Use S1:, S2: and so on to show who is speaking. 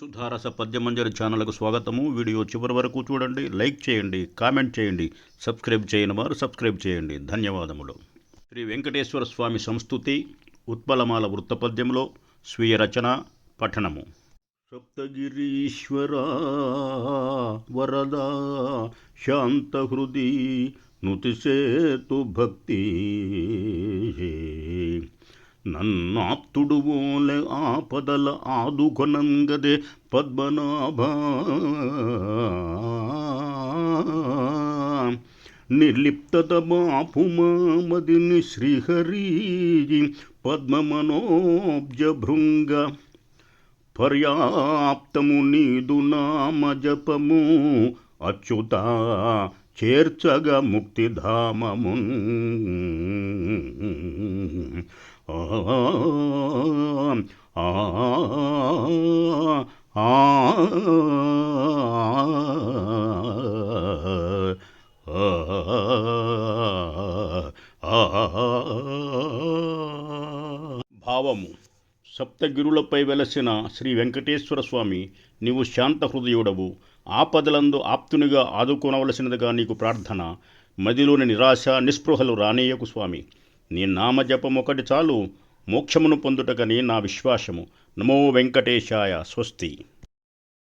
S1: సుధారస పద్యమంజరి ఛానల్కు స్వాగతము. వీడియో చివరి వరకు చూడండి లైక్ చేయండి కామెంట్ చేయండి సబ్స్క్రైబ్ చేయని వారు సబ్స్క్రైబ్ చేయండి. ధన్యవాదములు. శ్రీ వెంకటేశ్వర స్వామి సంస్థుతి ఉత్పలమాల వృత్తపద్యంలో స్వీయ రచన పఠనము. సప్తగిరీశ్వర వరదా శాంతహృది నుతిసేతు భక్తి. నన్నాప్తుడు ఓలె ఆపదల ఆదుకొనంగదే పద్మనాభ. నిర్లిప్తత బాపుమామదిని శ్రీహరి పద్మమనోబ్జభృంగ. పర్యాప్తము నీదు నామ జపము అచ్యుత చేర్చగ ముక్తిధామము భావము సప్తగిరులపై వెలసిన శ్రీ వెంకటేశ్వర స్వామి నీవు శాంత హృదయుడవు ఆపదలందు ఆప్తునిగా ఆదుకోనవలసినదిగా నీకు ప్రార్థన మదిలోని నిరాశ నిస్పృహలు రానేయకు స్వామి నీ నామజపం ఒకటి చాలు మోక్షమును పొందుటకని నా విశ్వాసము. నమో వెంకటేశాయ స్వస్తి.